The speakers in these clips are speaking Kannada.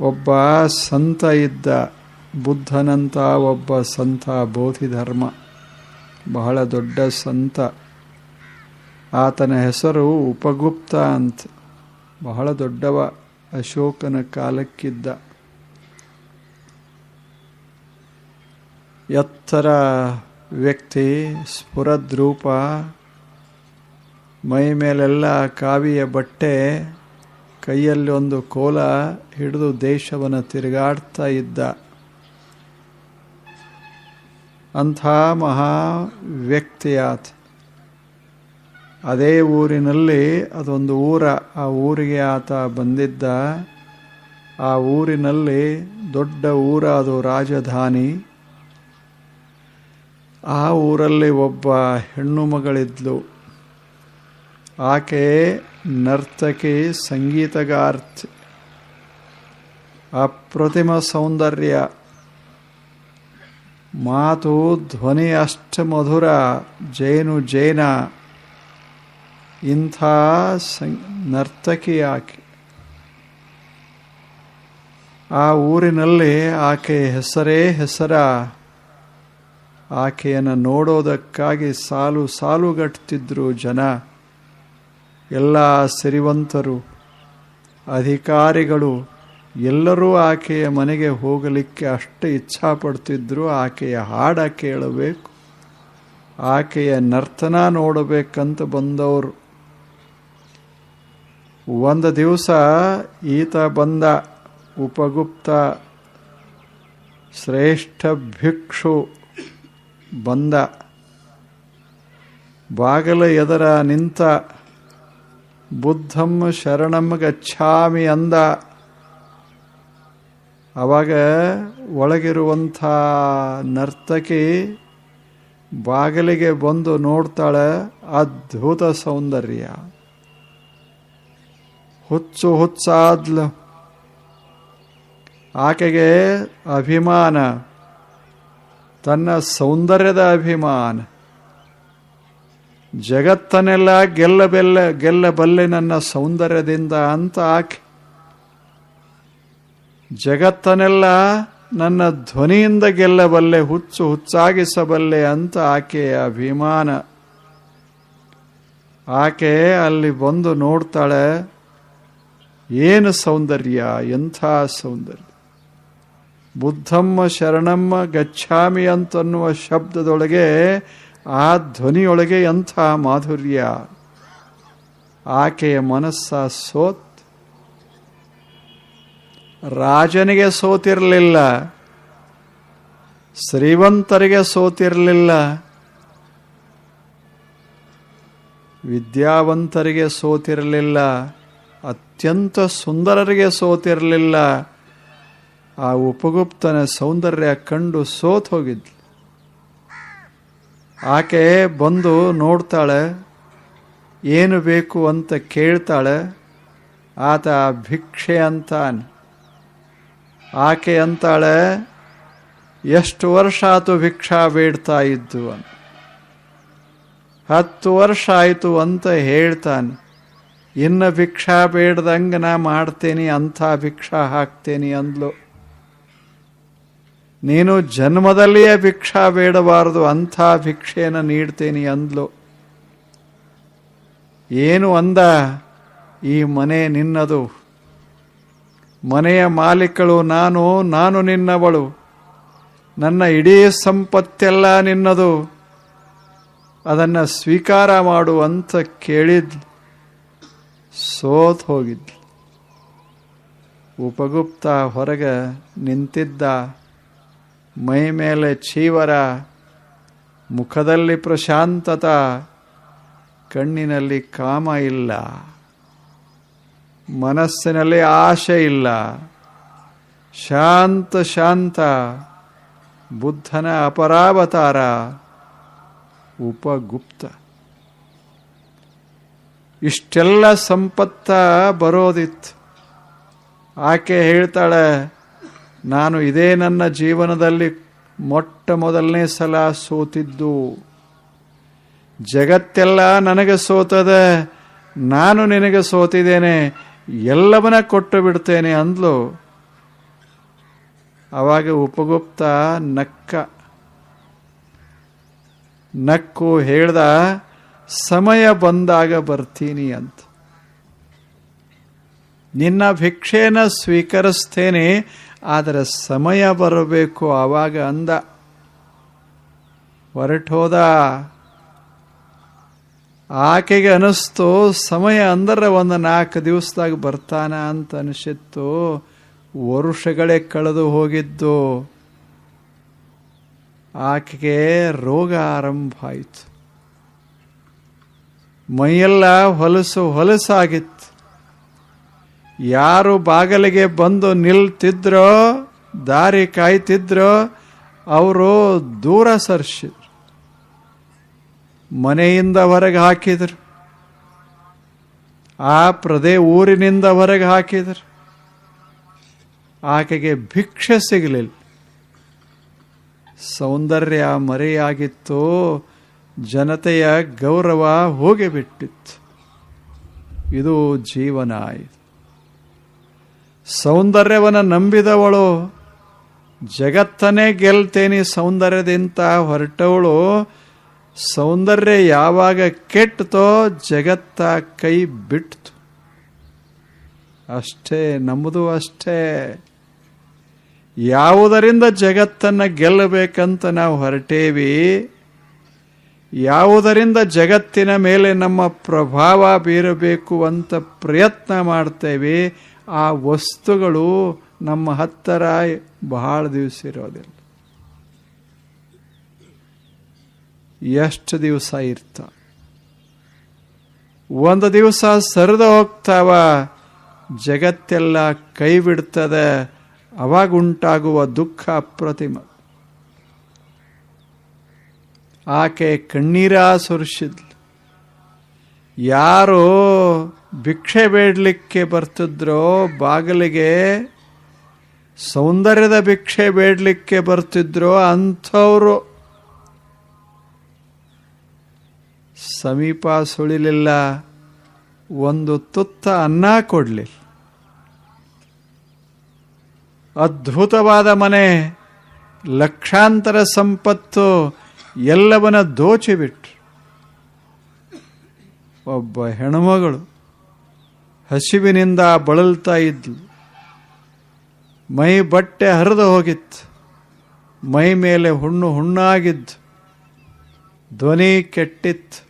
ಒಬ್ಬ ಸಂತ ಇದ್ದ ಬುದ್ಧನಂತ ಒಬ್ಬ ಸಂತ ಬೋಧಿಧರ್ಮ. ಬಹಳ ದೊಡ್ಡ ಸಂತ. ಆತನ ಹೆಸರು ಉಪಗುಪ್ತ ಅಂತ. ಬಹಳ ದೊಡ್ಡವ ಅಶೋಕನ ಕಾಲಕ್ಕಿದ್ದ. ಎತ್ತರ ವ್ಯಕ್ತಿ ಸ್ಫುರದ್ರೂಪ, ಮೈ ಮೇಲೆಲ್ಲ ಕಾವಿಯ ಬಟ್ಟೆ ಕೈಯಲ್ಲಿ ಒಂದು ಕೋಲ ಹಿಡಿದು ದೇಶವನ್ನು ತಿರುಗಾಡ್ತಾ ಇದ್ದ. ಅಂಥ ಮಹಾ ವ್ಯಕ್ತಿಯಾತ ಅದೇ ಊರಿನಲ್ಲಿ ಅದೊಂದು ಊರ, ಆ ಊರಿಗೆ ಆತ ಬಂದಿದ್ದ. ಆ ಊರಿನಲ್ಲಿ ದೊಡ್ಡ ಊರ ಅದು ರಾಜಧಾನಿ. ಆ ಊರಲ್ಲಿ ಒಬ್ಬ ಹೆಣ್ಣು ಮಗಳಿದ್ಲು. ಆಕೆ ನರ್ತಕಿ ಸಂಗೀತಗಾರ್ತಿ. ಅಪ್ರತಿಮ ಸೌಂದರ್ಯ. ಮಾತು ಧ್ವನಿ ಅಷ್ಟ ಮಧುರ ಜೇನು ಜೇನ. ಇಂಥ ನರ್ತಕಿ ಆಕೆ ಆ ಊರಿನಲ್ಲಿ ಆಕೆ ಹೆಸರೇ ಹೆಸರ. ಆಕೆಯನ್ನು ನೋಡೋದಕ್ಕಾಗಿ ಸಾಲು ಸಾಲುಗಟ್ತಿದ್ರು ಜನ. ಎಲ್ಲ ಸಿರಿವಂತರು, ಅಧಿಕಾರಿಗಳು ಎಲ್ಲರೂ ಆಕೆಯ ಮನೆಗೆ ಹೋಗಲಿಕ್ಕೆ ಅಷ್ಟು ಇಚ್ಛಾಪಡ್ತಿದ್ರು. ಆಕೆಯ ಹಾಡ ಕೇಳಬೇಕು, ಆಕೆಯ ನರ್ತನ ನೋಡಬೇಕಂತ ಬಂದವರು. ಒಂದು ದಿವಸ ಈತ ಬಂದ ಉಪಗುಪ್ತ, ಶ್ರೇಷ್ಠ ಭಿಕ್ಷು ಬಂದ. ಬಾಗಲ ಎದರ ನಿಂತ ಬುದ್ಧಂ ಶರಣಂ ಗಚ್ಛಾಮಿ ಅಂದ. ಅವಾಗ ಒಳಗಿರುವಂಥ ನರ್ತಕಿ ಬಾಗಿಲಿಗೆ ಬಂದು ನೋಡ್ತಾಳೆ, ಅದ್ಭುತ ಸೌಂದರ್ಯ. ಹುಚ್ಚು ಹುಚ್ಚಾದ್ಲು. ಆಕೆಗೆ ಅಭಿಮಾನ, ತನ್ನ ಸೌಂದರ್ಯದ ಅಭಿಮಾನ. ಜಗತ್ತನ್ನೆಲ್ಲ ಗೆಲ್ಲಬೆಲ್ಲ ಗೆಲ್ಲಬಲ್ಲೆ ನನ್ನ ಸೌಂದರ್ಯದಿಂದ ಅಂತ ಆಕೆ. ಜಗತ್ತನೆಲ್ಲ ನನ್ನ ಧ್ವನಿಯಿಂದ ಗೆಲ್ಲಬಲ್ಲೆ, ಹುಚ್ಚು ಹುಚ್ಚಾಗಿಸಬಲ್ಲೆ ಅಂತ ಆಕೆಯ ಅಭಿಮಾನ. ಆಕೆ ಅಲ್ಲಿ ಬಂದು ನೋಡ್ತಾಳೆ, ಏನು ಸೌಂದರ್ಯ, ಎಂಥ ಸೌಂದರ್ಯ? ಬುದ್ಧಮ್ಮ ಶರಣಮ್ಮ ಗಚ್ಛಾಮಿ ಅಂತನ್ನುವ ಶಬ್ದದೊಳಗೆ ಆ ಧ್ವನಿಯೊಳಗೆ ಎಂಥ ಮಾಧುರ್ಯ? ಆಕೆಯ ಮನಸ್ಸ ಸೋತ್. ರಾಜನಿಗೆ ಸೋತಿರಲಿಲ್ಲ. ಶ್ರೀವಂತರಿಗೆ ಸೋತಿರಲಿಲ್ಲ. ವಿದ್ಯಾವಂತರಿಗೆ ಸೋತಿರಲಿಲ್ಲ. ಅತ್ಯಂತ ಸುಂದರರಿಗೆ ಸೋತಿರಲಿಲ್ಲ. ಆ ಉಪಗುಪ್ತನ ಸೌಂದರ್ಯ ಕಂಡು ಸೋತ್ ಹೋಗಿದ್ಲು. ಆಕೆ ಬಂದು ನೋಡ್ತಾಳೆ, ಏನು ಬೇಕು ಅಂತ ಕೇಳ್ತಾಳೆ, ಆತ ಭಿಕ್ಷೆ ಅಂತಾನೆ. ಆಕೆ ಅಂತಾಳೆ, ಎಷ್ಟು ವರ್ಷ ಆತು ಭಿಕ್ಷಾ ಬೇಡ್ತಾ ಇದ್ದು ಅಂತ. ಹತ್ತು ವರ್ಷ ಆಯಿತು ಅಂತ ಹೇಳ್ತಾನೆ. ಇನ್ನು ಭಿಕ್ಷಾ ಬೇಡ್ದಂಗೆ ನಾ ಮಾಡ್ತೇನೆ, ಅಂಥ ಭಿಕ್ಷಾ ಹಾಕ್ತೇನೆ ಅಂದ್ಲು. ನೀನು ಜನ್ಮದಲ್ಲಿಯೇ ಭಿಕ್ಷಾ ಬೇಡಬಾರದು, ಅಂಥ ಭಿಕ್ಷೆಯನ್ನು ನೀಡ್ತೀನಿ ಅಂದ್ಲು. ಏನು ಅಂದ ಈ ಮನೆ ನಿನ್ನದು? ಮನೆಯ ಮಾಲೀಕಳು ನಾನು ನಾನು ನಿನ್ನವಳು. ನನ್ನ ಇಡೀ ಸಂಪತ್ತೆಲ್ಲ ನಿನ್ನದು. ಅದನ್ನು ಸ್ವೀಕಾರ ಮಾಡು ಅಂತ ಕೇಳಿದ್ ಸೋತ್ ಹೋಗಿದ್ಲು. ಉಪಗುಪ್ತ ಹೊರಗೆ ನಿಂತಿದ್ದ ಮೈ ಮೇಲೆ ಚೀವರ, ಮುಖದಲ್ಲಿ ಪ್ರಶಾಂತತ, ಕಣ್ಣಿನಲ್ಲಿ ಕಾಮ ಇಲ್ಲ, ಮನಸ್ಸಿನಲ್ಲಿ ಆಶೆ ಇಲ್ಲ. ಶಾಂತ ಶಾಂತ, ಬುದ್ಧನ ಅಪರಾವತಾರ, ಉಪಗುಪ್ತ. ಇಷ್ಟೆಲ್ಲ ಸಂಪತ್ತ ಬರೋದಿತ್ತು. ಆಕೆ ಹೇಳ್ತಾಳೆ ನಾನು ಇದೇ ನನ್ನ ಜೀವನದಲ್ಲಿ ಮೊಟ್ಟ ಮೊದಲನೇ ಸಲ ಸೋತಿದ್ದು. ಜಗತ್ತೆಲ್ಲ ನನಗೆ ಸೋತದ, ನಾನು ನಿನಗೆ ಸೋತಿದ್ದೇನೆ, ಎಲ್ಲವನ್ನ ಕೊಟ್ಟು ಬಿಡ್ತೇನೆ ಅಂದ್ಲು. ಅವಾಗ ಉಪಗುಪ್ತ ನಕ್ಕ. ನಕ್ಕು ಹೇಳ್ದ, ಸಮಯ ಬಂದಾಗ ಬರ್ತೀನಿ ಅಂತ. ನಿನ್ನ ಭಿಕ್ಷೆನ ಸ್ವೀಕರಿಸ್ತೇನೆ ಆದರೆ ಸಮಯ ಬರಬೇಕು. ಆವಾಗ ಅಂದ, ಹೊರಟೋದ. ಆಕೆಗೆ ಅನಿಸ್ತು, ಸಮಯ ಅಂದರೆ ಒಂದು ನಾಲ್ಕು ದಿವಸದಾಗ ಬರ್ತಾನ ಅಂತ ಅನಿಸಿತ್ತು. ವರುಷಗಳೇ ಕಳೆದು ಹೋಗಿದ್ದು. ಆಕೆಗೆ ರೋಗ ಆರಂಭ ಆಯಿತು. ಮೈಯೆಲ್ಲ ಹೊಲಸು ಹೊಲಸಾಗಿತ್ತು. ಯಾರು ಬಾಗಲಿಗೆ ಬಂದು ನಿಲ್ತಿದ್ರೋ, ದಾರಿ ಕಾಯ್ತಿದ್ರೋ, ಅವರು ದೂರ ಸರಿಸಿದ್ರು. ಮನೆಯಿಂದ ಹೊರಗೆ ಹಾಕಿದರು. ಆ ಪ್ರದೇ ಊರಿನಿಂದ ಹೊರಗೆ ಹಾಕಿದರು. ಆಕೆಗೆ ಭಿಕ್ಷೆ ಸಿಗಲಿಲ್ಲ. ಸೌಂದರ್ಯ ಮರೆಯಾಗಿತ್ತು. ಜನತೆಯ ಗೌರವ ಹೋಗಿಬಿಟ್ಟಿತ್ತು. ಇದು ಜೀವನ ಇದು ಸೌಂದರ್ಯವನ್ನು ನಂಬಿದವಳು. ಜಗತ್ತನ್ನೇ ಗೆಲ್ತೇನೆ ಸೌಂದರ್ಯದಿಂದ ಹೊರಟವಳು. ಸೌಂದರ್ಯ ಯಾವಾಗ ಕೆಟ್ಟತೋ ಜಗತ್ತ ಕೈ ಬಿಡ್ತು ಅಷ್ಟೇ ನಮ್ಮದು ಅಷ್ಟೇ. ಯಾವುದರಿಂದ ಜಗತ್ತನ್ನು ಗೆಲ್ಲಬೇಕಂತ ನಾವು ಹೊರಟೇವಿ? ಯಾವುದರಿಂದ ಜಗತ್ತಿನ ಮೇಲೆ ನಮ್ಮ ಪ್ರಭಾವ ಬೀರಬೇಕು ಅಂತ ಪ್ರಯತ್ನ ಮಾಡ್ತೇವೆ? ಆ ವಸ್ತುಗಳು ನಮ್ಮ ಹತ್ತಿರ ಬಹಳ ದಿವಸ ಇರೋದಿಲ್ಲ. ಎಷ್ಟು ದಿವಸ ಇರ್ತ? ಒಂದು ದಿವಸ ಸರಿದು ಹೋಗ್ತಾವ, ಜಗತ್ತೆಲ್ಲ ಕೈ ಬಿಡ್ತದೆ, ಅವಾಗ ಉಂಟಾಗುವ ದುಃಖ ಅಪ್ರತಿಮ ಆಕೆ ಕಣ್ಣೀರ ಸುರಿಸಿದ್ಲು. ಯಾರು ಭಿಕ್ಷೆ ಬೇಡಲಿಕ್ಕೆ ಬರ್ತಿದ್ರೋ ಬಾಗಿಲಿಗೆ ಸೌಂದರ್ಯದ ಭಿಕ್ಷೆ ಬೇಡಲಿಕ್ಕೆ ಬರ್ತಿದ್ರೋ ಅಂಥವರು. ಸಮೀಪ ಸುಳಿಲಿಲ್ಲ, ಒಂದು ತುತ್ತ ಅನ್ನ ಕೊಡಲಿಲ್ಲ. ಅದ್ಭುತವಾದ ಮನೆ, ಲಕ್ಷಾಂತರ ಸಂಪತ್ತು, ಎಲ್ಲವನ್ನ ದೋಚಿಬಿಟ್ರು. ಒಬ್ಬ ಹೆಣ್ಮಗಳು ಹಸಿವಿನಿಂದ ಬಳಲ್ತಾ ಇದ್ಲು. ಮೈ ಬಟ್ಟೆ ಹರಿದು ಹೋಗಿತ್ತು. ಮೈ ಮೇಲೆ ಹುಣ್ಣು ಹುಣ್ಣಾಗಿದ್ದು. ಧ್ವನಿ ಕೆಟ್ಟಿತ್ತು.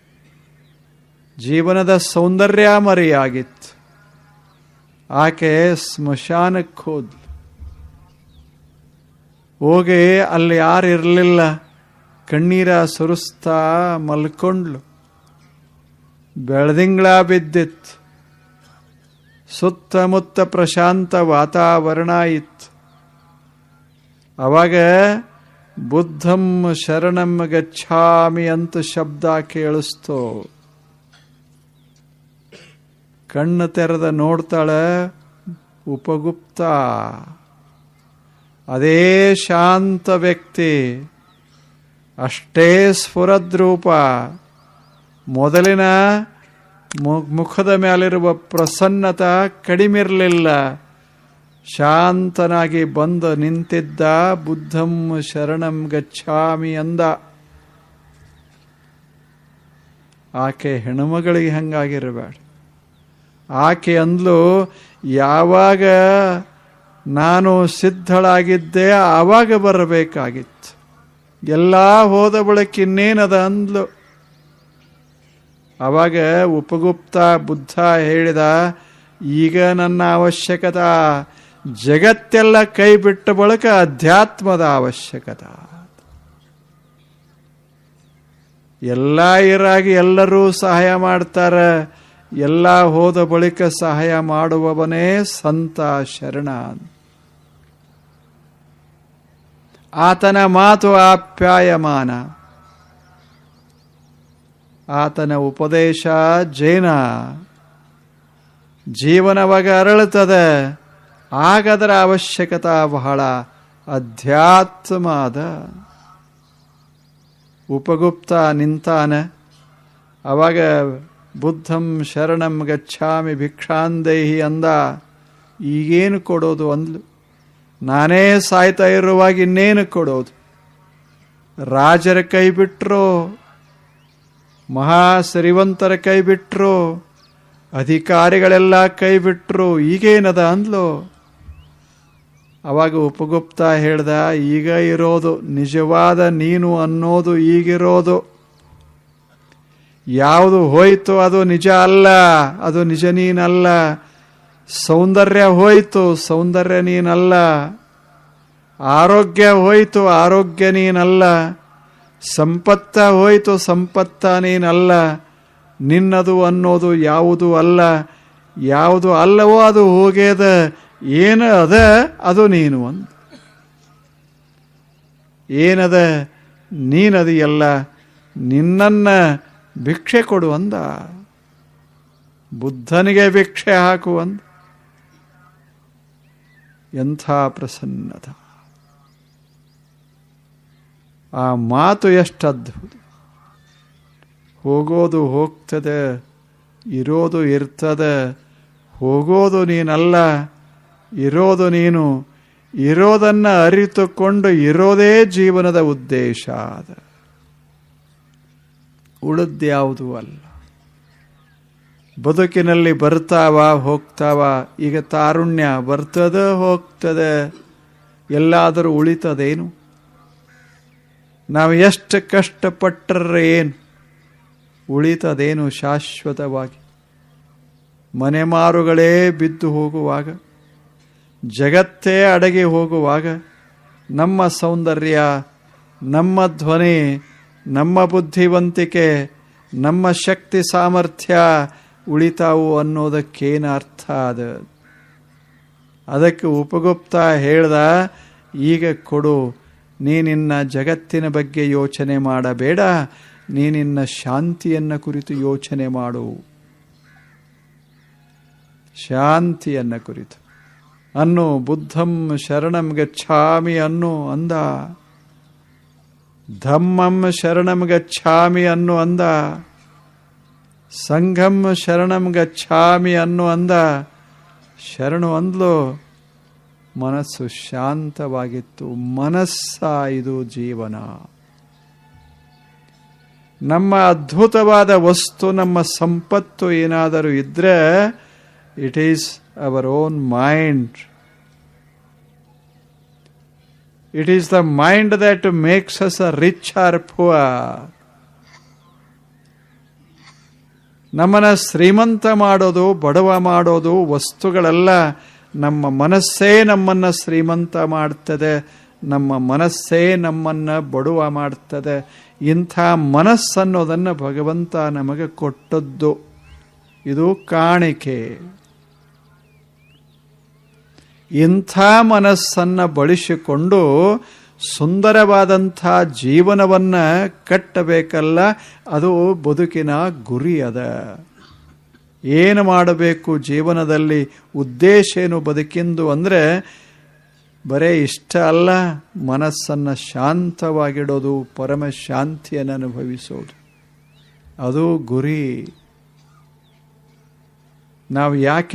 ಜೀವನದ ಸೌಂದರ್ಯ ಮರೆಯಾಗಿತ್ತು. ಆಕೆ ಸ್ಮಶಾನಕ್ಕೆ ಹೋದ್ಲು. ಹೋಗಿ ಅಲ್ಲಿ ಯಾರು ಇರಲಿಲ್ಲ ಕಣ್ಣೀರ ಸುರಿಸ್ತಾ ಮಲ್ಕೊಂಡ್ಲು ಬೆಳದಿಂಗಳ ಬಿದ್ದಿತ್ತು. ಸುತ್ತಮುತ್ತ ಪ್ರಶಾಂತ ವಾತಾವರಣ ಇತ್ತು. ಅವಾಗ ಬುದ್ಧಂ ಶರಣಂ ಗಚ್ಛಾಮಿ ಅಂತ ಶಬ್ದ ಕೇಳಿಸ್ತು. ಕಣ್ಣು ತೆರೆದ ನೋಡ್ತಾಳೆ ಉಪಗುಪ್ತ. ಅದೇ ಶಾಂತ ವ್ಯಕ್ತಿ, ಅಷ್ಟೇ ಸ್ಫುರದ್ರೂಪ. ಮೊದಲಿನ ಮುಖದ ಮೇಲಿರುವ ಪ್ರಸನ್ನತ ಕಡಿಮಿರಲಿಲ್ಲ. ಶಾಂತನಾಗಿ ಬಂದು ನಿಂತಿದ್ದ, ಬುದ್ಧಂ ಶರಣಂ ಗಚ್ಛಾಮಿ ಅಂದ. ಆಕೆ ಹೆಣ್ಮಗಳಿಗೆ ಹಂಗಾಗಿರಬೇಡ. ಆಕೆ ಅಂದ್ಲು, ಯಾವಾಗ ನಾನು ಸಿದ್ಧಳಾಗಿದ್ದೆ, ಆವಾಗ ಬರಬೇಕಾಗಿತ್ತು. ಎಲ್ಲ ಹೋದ ಬಳಿಕ ಇನ್ನೇನದ? ಅಂದ್ಲು. ಅವಾಗ ಉಪಗುಪ್ತ ಬುದ್ಧ ಹೇಳಿದ, ಈಗ ನನ್ನ ಅವಶ್ಯಕತೆ, ಜಗತ್ತೆಲ್ಲ ಕೈ ಬಿಟ್ಟ ಬಳಿಕ ಅಧ್ಯಾತ್ಮದ ಅವಶ್ಯಕತೆ. ಎಲ್ಲ ಇರಾಗಿ ಎಲ್ಲರೂ ಸಹಾಯ ಮಾಡ್ತಾರೆ. ಎಲ್ಲ ಹೋದ ಬಳಿಕ ಸಹಾಯ ಮಾಡುವವನೇ ಸಂತ ಶರಣ ಆತನ ಮಾತು ಆಪ್ಯಾಯಮಾನ. ಆತನ ಉಪದೇಶ ಜೈನ. ಜೀವನವಾಗ ಅರಳುತ್ತದೆ. ಆಗದರ ಅವಶ್ಯಕತೆ ಬಹಳ ಅಧ್ಯಾತ್ಮದ. ಉಪಗುಪ್ತ ನಿಂತಾನೆ. ಅವಾಗ ಬುದ್ಧಂ ಶರಣಂ ಗಚ್ಚಾಮಿ ಭಿಕ್ಷಾಂದೇಹಿ ಅಂದ. ಈಗೇನು ಕೊಡೋದು ಅಂದ್ಲು. ನಾನೇ ಸಾಯ್ತಾ ಇರುವಾಗ ಇನ್ನೇನು ಕೊಡೋದು? ರಾಜರ ಕೈ ಬಿಟ್ರೋ ಮಹಾ ಶ್ರೀವಂತರ ಕೈ ಬಿಟ್ರು ಅಧಿಕಾರಿಗಳೆಲ್ಲ ಕೈ ಬಿಟ್ರು ಈಗೇನದ ಅಂದ್ಲು. ಅವಾಗ ಉಪಗುಪ್ತ ಹೇಳ್ದ, ಈಗ ಇರೋದು, ನಿಜವಾದ ನೀನು ಅನ್ನೋದು ಈಗಿರೋದು. ಯಾವುದು ಹೋಯಿತು ಅದು ನಿಜ ಅಲ್ಲ, ಅದು ನಿಜ ನೀನಲ್ಲ. ಸೌಂದರ್ಯ ಹೋಯಿತು, ಸೌಂದರ್ಯ ನೀನಲ್ಲ. ಆರೋಗ್ಯ ಹೋಯಿತು, ಆರೋಗ್ಯ ನೀನಲ್ಲ. ಸಂಪತ್ತ ಹೋಯಿತು, ಸಂಪತ್ತ ನೀನಲ್ಲ. ನಿನ್ನದು ಅನ್ನೋದು ಯಾವುದು ಅಲ್ಲ. ಯಾವುದು ಅಲ್ಲವೋ ಅದು ಹೋಗ್ಯದ ಏನು ಅದ, ಅದು ನೀನು ಅಂದ. ಏನದ ನೀನದಿಯಲ್ಲ ನಿನ್ನನ್ನು ಭಿಕ್ಷೆ ಕೊಡು ಅಂದ. ಬುದ್ಧನಿಗೆ ಭಿಕ್ಷೆ ಹಾಕು ಅಂದ. ಎಂಥ ಪ್ರಸನ್ನತ ಆ ಮಾತು ಎಷ್ಟು ಅದ್ಭುತ ಹೋಗೋದು ಹೋಗ್ತದೆ, ಇರೋದು ಇರ್ತದೆ, ಹೋಗೋದು ನೀನಲ್ಲ, ಇರೋದು ನೀನು, ಇರೋದನ್ನು ಅರಿತುಕೊಂಡು ಇರೋದೇ ಜೀವನದ ಉದ್ದೇಶ ಅದ ಉಳಿದ್ಯಾವುದೂ ಅಲ್ಲ. ಬದುಕಿನಲ್ಲಿ ಬರ್ತಾವ, ಹೋಗ್ತಾವ, ಈಗ ತಾರುಣ್ಯ ಬರ್ತದೆ, ಹೋಗ್ತದೆ, ಎಲ್ಲಾದರೂ ಉಳಿತದೇನು? ನಾವು ಎಷ್ಟು ಕಷ್ಟಪಟ್ಟರೆ ಏನು? ಉಳಿತದೇನು ಶಾಶ್ವತವಾಗಿ. ಮನೆ ಮಾರುಗಳೇ ಬಿದ್ದು ಹೋಗುವಾಗ, ಜಗತ್ತೇ ಅಡಗಿ ಹೋಗುವಾಗ, ನಮ್ಮ ಸೌಂದರ್ಯ, ನಮ್ಮ ಧ್ವನಿ, ನಮ್ಮ ಬುದ್ಧಿವಂತಿಕೆ, ನಮ್ಮ ಶಕ್ತಿ ಸಾಮರ್ಥ್ಯ ಉಳಿತಾವು ಅನ್ನೋದಕ್ಕೇನು ಅರ್ಥ ಅದ. ಅದಕ್ಕೆ ಉಪಗುಪ್ತ ಹೇಳ್ದ, ಈಗ ಕೊಡು ನೀನಿನ್ನ ಜಗತ್ತಿನ ಬಗ್ಗೆ ಯೋಚನೆ ಮಾಡಬೇಡ. ನೀನಿನ್ನ ಶಾಂತಿಯನ್ನ ಕುರಿತು ಯೋಚನೆ ಮಾಡು. ಶಾಂತಿಯನ್ನ ಕುರಿತು. ಅನ್ನು ಬುದ್ಧಂ ಶರಣಂ ಗಚ್ಛಾಮಿ ಅನ್ನು ಅಂದ. ಧಮ್ಮಂ ಶರಣಂ ಗಚ್ಛಾಮಿ ಅನ್ನು ಅಂದ. ಸಂಘಂ ಶರಣಂ ಗಚ್ಛಾಮಿ ಅನ್ನು ಅಂದ. ಶರಣು ಅಂದ್ಲು. ಮನಸ್ಸು ಶಾಂತವಾಗಿತ್ತು. ಮನಸ್ಸ ಇದು ಜೀವನ. ನಮ್ಮ ಅದ್ಭುತವಾದ ವಸ್ತು, ನಮ್ಮ ಸಂಪತ್ತು ಏನಾದರೂ ಇದ್ರೆ it is our own mind it is the mind that makes us a rich or poor ನಮ್ಮನ್ನ ಶ್ರೀಮಂತ ಮಾಡೋದು, ಬಡವ ಮಾಡೋದು, ವಸ್ತುಗಳೆಲ್ಲ ನಮ್ಮ ಮನಸ್ಸೇ ನಮ್ಮನ್ನು ಶ್ರೀಮಂತ ಮಾಡ್ತದೆ, ನಮ್ಮ ಮನಸ್ಸೇ ನಮ್ಮನ್ನು ಬಡುವ ಮಾಡ್ತದೆ, ಇಂಥ ಮನಸ್ಸನ್ನೋದನ್ನು ಭಗವಂತ ನಮಗೆ ಕೊಟ್ಟದ್ದು. ಇದು ಕಾಣಿಕೆ. ಇಂಥ ಮನಸ್ಸನ್ನು ಬಳಸಿಕೊಂಡು ಸುಂದರವಾದಂಥ ಜೀವನವನ್ನು ಕಟ್ಟಬೇಕಲ್ಲ, ಅದು ಬದುಕಿನ ಗುರಿ ಅದ. ಏನು ಮಾಡಬೇಕು ಜೀವನದಲ್ಲಿ ಉದ್ದೇಶ ಏನು ಬದುಕಿಂದು ಅಂದರೆ ಬರೇ ಇಷ್ಟ ಅಲ್ಲ, ಮನಸ್ಸನ್ನು ಶಾಂತವಾಗಿಡೋದು ಪರಮ ಶಾಂತಿಯನ್ನು ಅನುಭವಿಸೋದು. ಅದು ಗುರಿ. ನಾವು ಯಾಕೆ